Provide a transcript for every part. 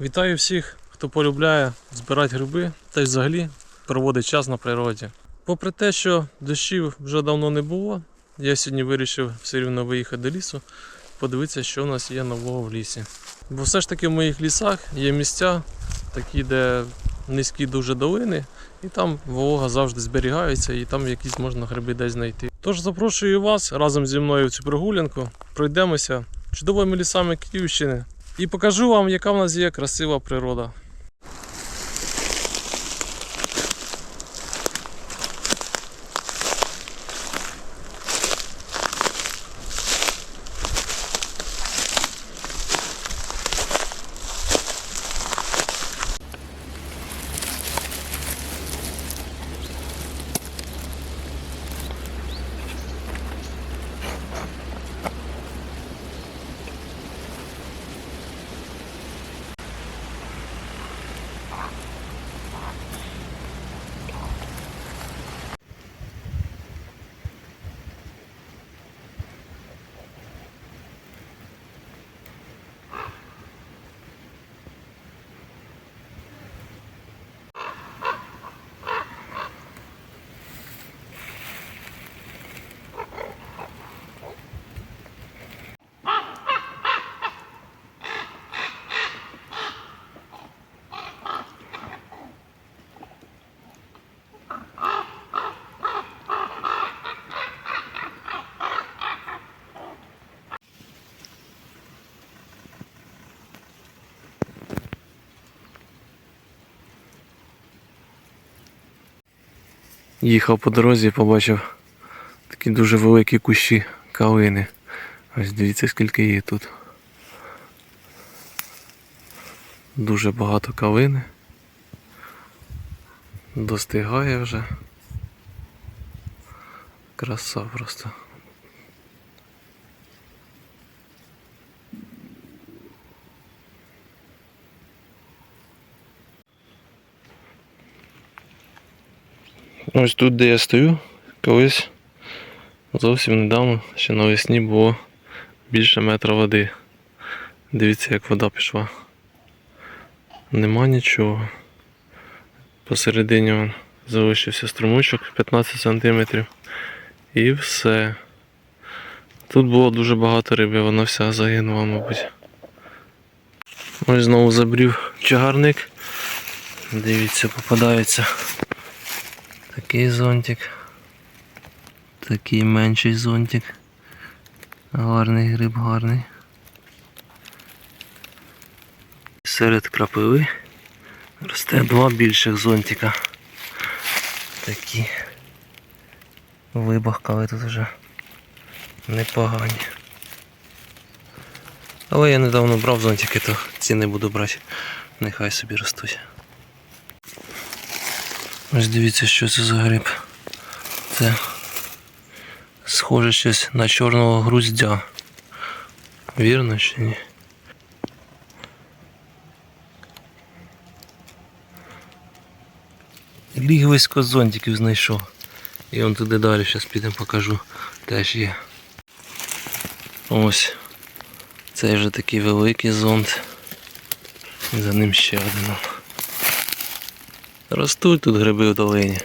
Вітаю всіх, хто полюбляє збирати гриби та й взагалі проводить час на природі. Попри те, що дощів вже давно не було, я сьогодні вирішив все рівно виїхати до лісу, подивитися, що в нас є нового в лісі. Бо все ж таки в моїх лісах є місця, такі, де низькі дуже долини, і там волога завжди зберігається, і там якісь можна гриби десь знайти. Тож запрошую вас разом зі мною в цю прогулянку. Пройдемося чудовими лісами Київщини і покажу вам, яка в нас є красива природа. Їхав по дорозі, побачив такі дуже великі кущі калини. Ось дивіться, скільки є тут. Дуже багато калини. Достигає вже. Краса просто. Ось тут, де я стою, колись зовсім недавно, ще навесні було більше метра води. Дивіться, як вода пішла. Нема нічого. Посередині залишився струмочок 15 см. І все. Тут було дуже багато риби, вона вся загинула, мабуть. Ось знову забрів чагарник. Дивіться, попадається. Такий зонтик. Такий менший зонтик. Гарний гриб, гарний. Серед крапиви росте два більших зонтика. Такі. Вибахкали тут вже непогані. Але я недавно брав зонтики, то ці не буду брати. Нехай собі ростуть. Ось дивіться, що це за гриб. Це схоже щось на чорного груздя. Вірно чи ні? Лігвисько зонтиків знайшов. І он туди далі, зараз підемо покажу. Теж є. Ось. Цей вже такий великий зонт. І за ним ще один. Ростуть тут гриби в долині.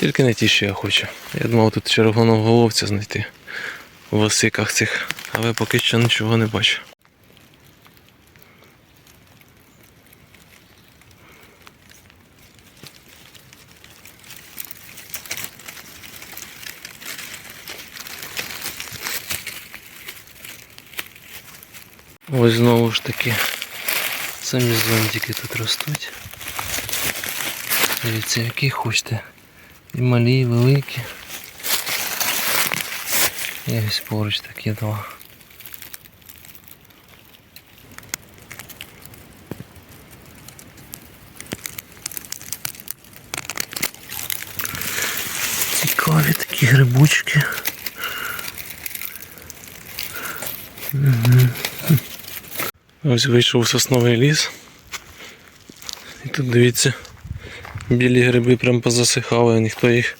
Тільки не ті, що я хочу. Я думав тут червоноголовця знайти в осиках цих, але поки що нічого не бачу. Ось знову ж таки самі зонтики тут ростуть. Дивіться, які хочете. І малі, і великі. І ось поруч такі два. Цікаві такі грибочки. Угу. Ось вийшов сосновий ліс. І тут дивіться. Білі гриби прям позасихали, ніхто їх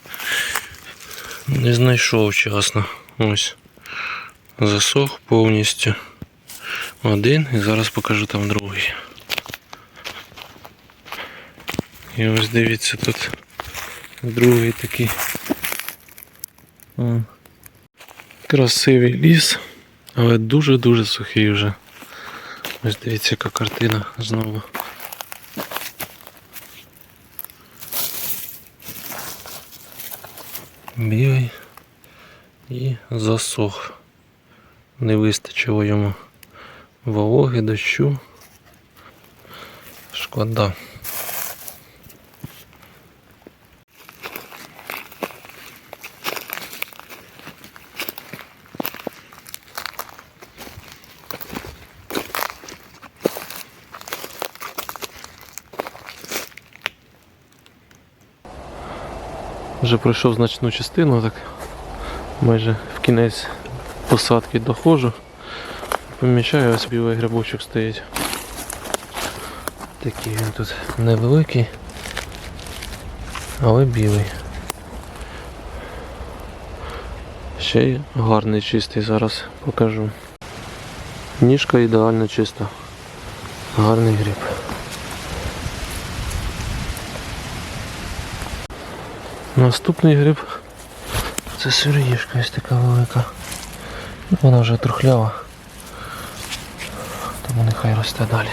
не знайшов вчасно. Ось. Засох повністю. Один і зараз покажу там другий. І ось дивіться тут другий такий. Красивий ліс, але дуже-дуже сухий вже. Ось дивіться, яка картина знову. Білий і засох. Не вистачило йому вологи, дощу. Шкода. Вже пройшов значну частину, так майже в кінець посадки доходжу. Помічаю, ось білий грибочок стоїть. Такий він тут невеликий, але білий. Ще й гарний чистий зараз покажу. Ніжка ідеально чиста. Гарний гриб. Наступний гриб це сироїшка ось така велика. Вона вже трухлява. Тому нехай росте далі.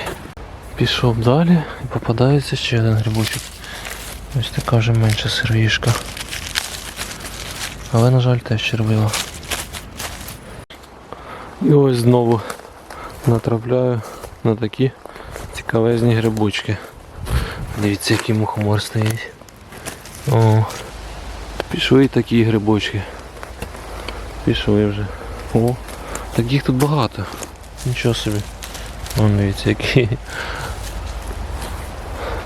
Пішов далі і попадається ще один грибочок. Ось така вже менша сироїшка. Але, на жаль, теж червива. І ось знову натрапляю на такі цікавезні грибочки. Дивіться, який мухомор стоїть. О, пішли такі грибочки. Пішли вже. О, таких тут багато. Нічого собі. Вон дивіться, які.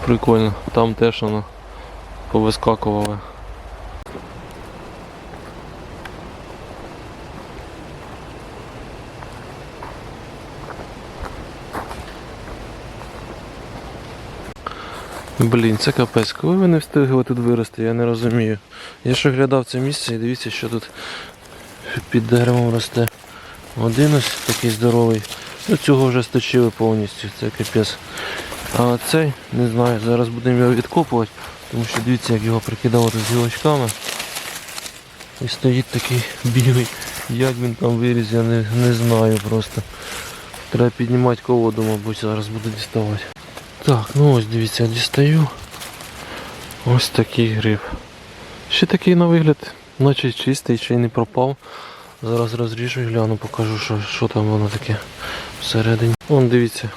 Прикольно. Там теж воно повискакувало. Блін, це капець. Коли ви не встигли тут вирости, я не розумію. Я ж оглядав це місце і дивіться, що тут під деревом росте. Один ось такий здоровий. Ну цього вже сточили повністю, це капець. А цей, не знаю, зараз будемо його відкопувати, тому що дивіться, як його прикидало з гілочками. І стоїть такий білий. Як він там виріс, я не, не знаю просто. Треба піднімати колоду, мабуть, зараз буду діставати. Так, ну ось дивіться, я дістаю. Ось такий гриб. Ще такий на вигляд, наче чистий, ще й не пропав. Зараз розріжу і гляну, покажу, що, що там воно таке всередині. Вон дивіться.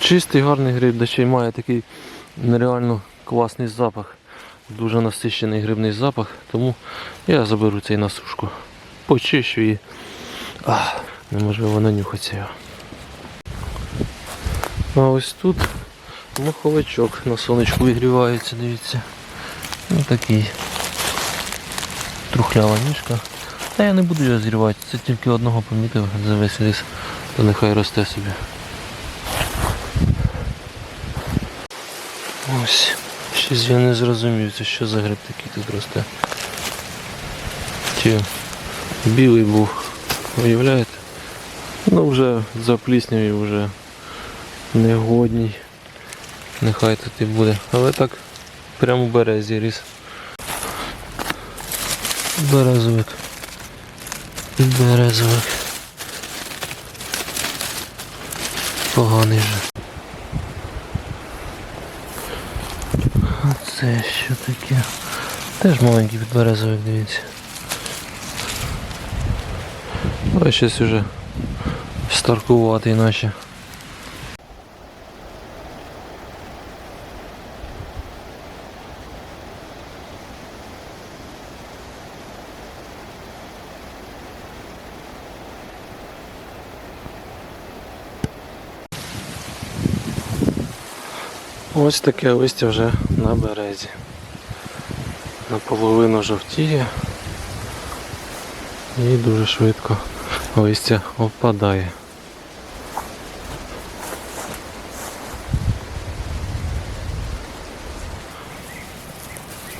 Чистий гарний гриб, де ще й має такий нереально класний запах. Дуже насичений грибний запах, тому я заберу цей на сушку. Почищу Ах, неможливо нанюхатися його. А ось тут маховичок на сонечку вигрівається, дивіться. Ну такий. Трухлява ніжка. Та я не буду його зрівати, це тільки одного помітив за весь ліс, то нехай росте собі. Ось. Щось я не зрозумів, це що за гриб такий тут росте. Чи білий був, уявляєте? Ну вже запліснявий, вже негодній. Нехай тут і буде. Але так прямо в березі ріс. Березовик. Березовик. Поганий вже. А це що таке? Теж маленький підберезовик, дивіться. Ось щось уже старкуватий наче. Ось таке листя вже на березі. Наполовину жовтіє і дуже швидко листя опадає.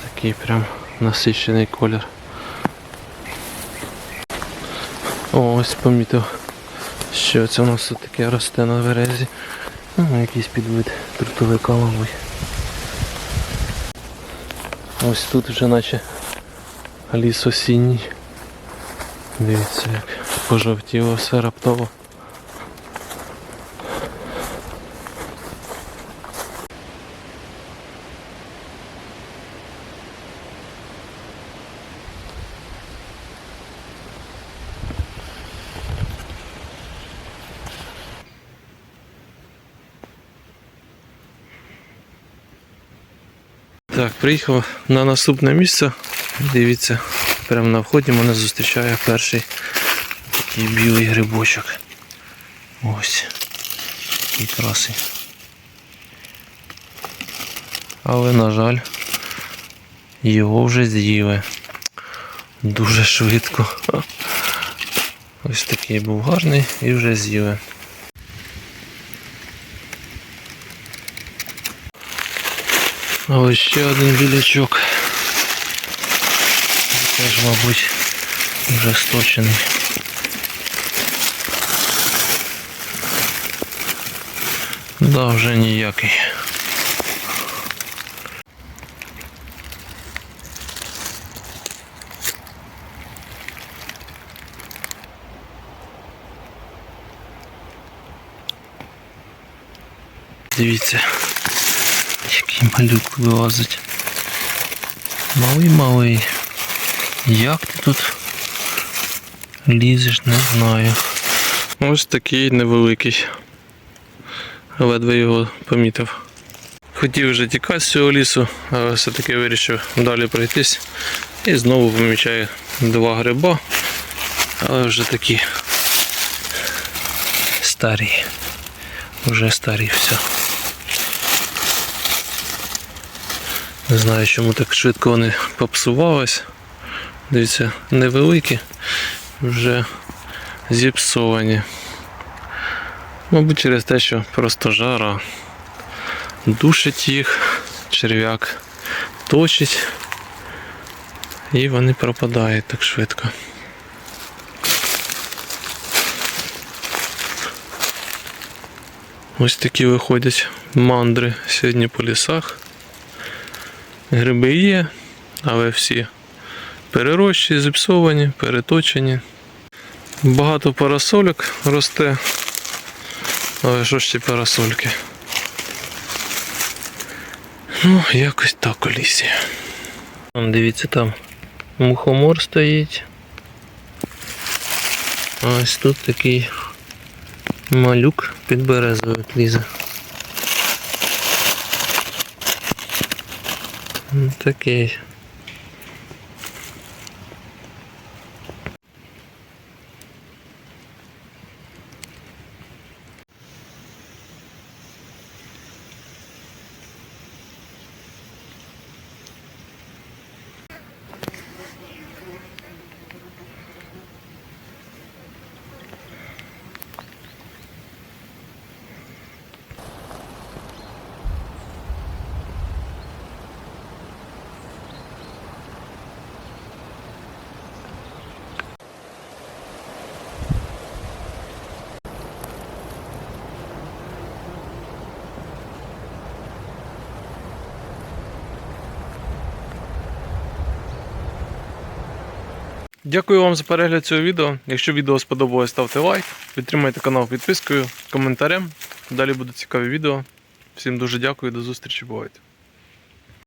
Такий прям насичений колір. Ось помітив, що це у нас тут таке росте на березі. Ну, ну, якийсь підвид трутовика, мабуть. Ось тут вже наче ліс осінній. Дивіться як пожовтіло все раптово. Так, приїхав на наступне місце. Дивіться, прямо на вході мене зустрічає перший такий білий грибочок. Ось. Який красий. Але, на жаль, його вже з'їли. Дуже швидко. Ось такий був гарний і вже з'їли. А ось ще один білячок. Теж, мабуть, вже сточений. Да, вже ніякий. Дивіться, який Малюк вилазить. Малий малий. Як ти тут лізеш, не знаю. Ось такий невеликий. Ледве його помітив. Хотів вже тікати з цього лісу, але все-таки вирішив далі пройтись. І знову помічаю два гриба, але вже такі старі. Вже старі все. Не знаю, чому так швидко вони попсувались. Дивіться, невеликі, вже зіпсовані. Мабуть, через те, що просто жара душить їх, черв'як точить, і вони пропадають так швидко. Ось такі виходять мандри сьогодні по лісах. Гриби є, але всі перерощі, зіпсовані, переточені. Багато парасольок росте. Але що ж ці парасольки? Ну, якось так у лісі. Дивіться, там мухомор стоїть. Ось тут такий малюк під березою лізе. Такий. Дякую вам за перегляд цього відео. Якщо відео сподобалось, ставте лайк, підтримайте канал підпискою, коментарем. Далі будуть цікаві відео. Всім дуже дякую, до зустрічі, бувайте.